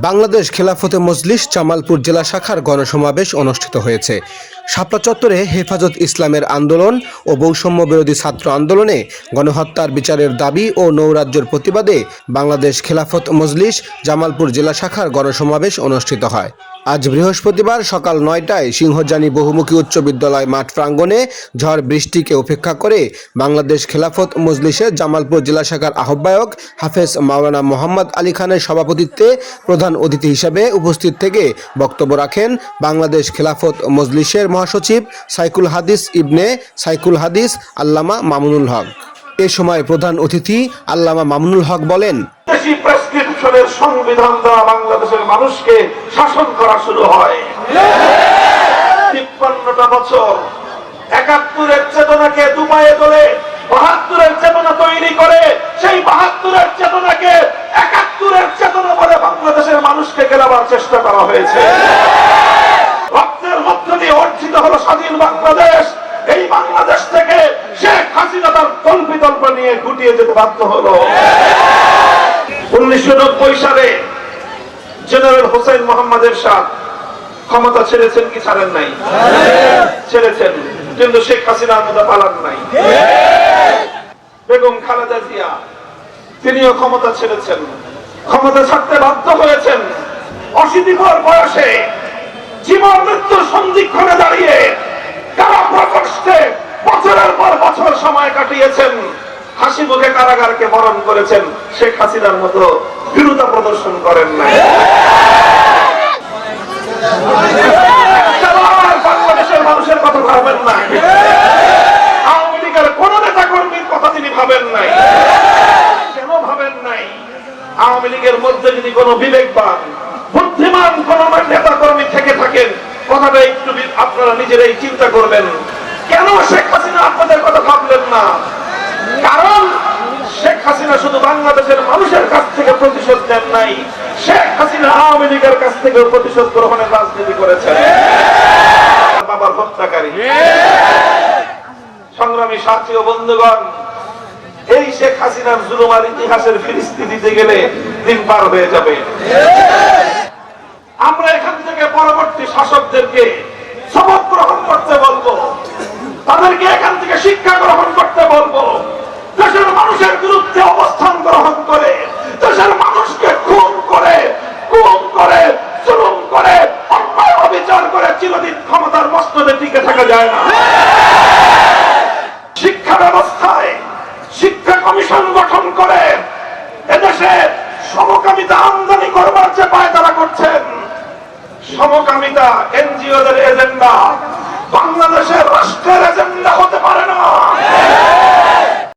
বাংলাদেশ খেলাফতে মজলিস জামালপুর জেলা শাখার গণসমাবেশ অনুষ্ঠিত হয়েছে। শাপলা চত্বরে হেফাজত ইসলামের আন্দোলন ও বৈষম্য বিরোধী ছাত্র আন্দোলনে গণহত্যার বিচারের দাবি ও নৌরাজ্যের প্রতিবাদে বাংলাদেশ খেলাফত মজলিস জামালপুর জেলা শাখার গণসমাবেশ অনুষ্ঠিত হয়। আজ বৃহস্পতিবার সকাল নয়টায় সিংহজানি বহুমুখী উচ্চ বিদ্যালয় মাঠ প্রাঙ্গণে ঝড় বৃষ্টিকে উপেক্ষা করে বাংলাদেশ খেলাফত মজলিসের জামালপুর জেলা শাখার আহ্বায়ক হাফেজ মাওলানা মোহাম্মদ আলী খানের সভাপতিত্বে প্রধান অতিথি হিসেবে উপস্থিত থেকে বক্তব্য রাখেন বাংলাদেশ খেলাফত মজলিসের মহাসচিব সাইকুল হাদিস ইবনে সাইকুল হাদিস আল্লামা মামুনুল হক। এ সময় প্রধান অতিথি আল্লামা মামুনুল হক বলেন দেশি সংবিধান দেওয়া বাংলাদেশের মানুষকে শাসন করা শুরু হয়। তিপ্পান্নটা বছর একাত্তরের চেতনাকে দুপায়ে তোলে, বাহাত্তরের চেতনা তৈরি করে, সেই বাহাত্তরের চেতনাকে একাত্তরের চেতনা বলে বাংলাদেশের মানুষকে গেলাবার চেষ্টা করা হয়েছে। রক্তের মধ্য দিয়ে অর্জিত হলো স্বাধীন বাংলাদেশ। এই বাংলাদেশ থেকে শেখ হাসিনা তার কল্পিতল্প নিয়ে গুটিয়ে যেতে বাধ্য হলো। উনিশশো নব্বই সালে জেনারেল হোসেন মোহাম্মদ এরশাদ ক্ষমতা ছেড়েছেন কি ছাড়েন নাই? ছেড়েছেন। কিন্তু শেখ হাসিনার মতো পালান নাই। বেগম খালেদা জিয়া, তিনিও ক্ষমতা ছেড়েছেন। ক্ষমতা ছাড়তে বাধ্য হয়েছেন। অশীতিপর বয়সে জীবন মৃত্যুর সন্ধিক্ষণে দাঁড়িয়ে কারা প্রকোষ্ঠে বছরের পর বছর সময় কাটিয়েছেন হাসি মুখে কারাগারকে বরণ করেছেন শেখ হাসিনার মতো বিরুদ্ধা প্রদর্শন করেন নাই। নাই। আওয়ামী লীগের মধ্যে কোন বুদ্ধিমান আপনারা নিজেরাই চিন্তা করবেন। কেন শেখ হাসিনা আপনাদের কথা ভাবলেন না? কারণ শেখ হাসিনা শুধু বাংলাদেশের মানুষের কাছ থেকে প্রতিশোধ নেন নাই, শেখ হাসিনা আওয়ামী লীগের কাছ থেকে প্রতিশোধ গ্রহণের রাজনীতি করেছেন। বাবার হত্যাকারী। সংগ্রামী সাথী ও বন্ধুগণ, এই শেখ হাসিনার জুলুমার ইতিহাসের ফিরিস্তি দিতে গেলে দিন পার হয়ে যাবে। আমরা এখান থেকে পরবর্তী শাসকদেরকে চিরদিন ক্ষমতার মস্তদে টিকে থাকা যায় না। শিক্ষা ব্যবস্থায় শিক্ষা কমিশন গঠন করে এদেশে সমকামিতা আমদানি করবার যে পায় তারা করছেন। সমকামিতা এনজিওদের এজেন্ডা, বাংলাদেশের রাষ্ট্রের এজেন্ডা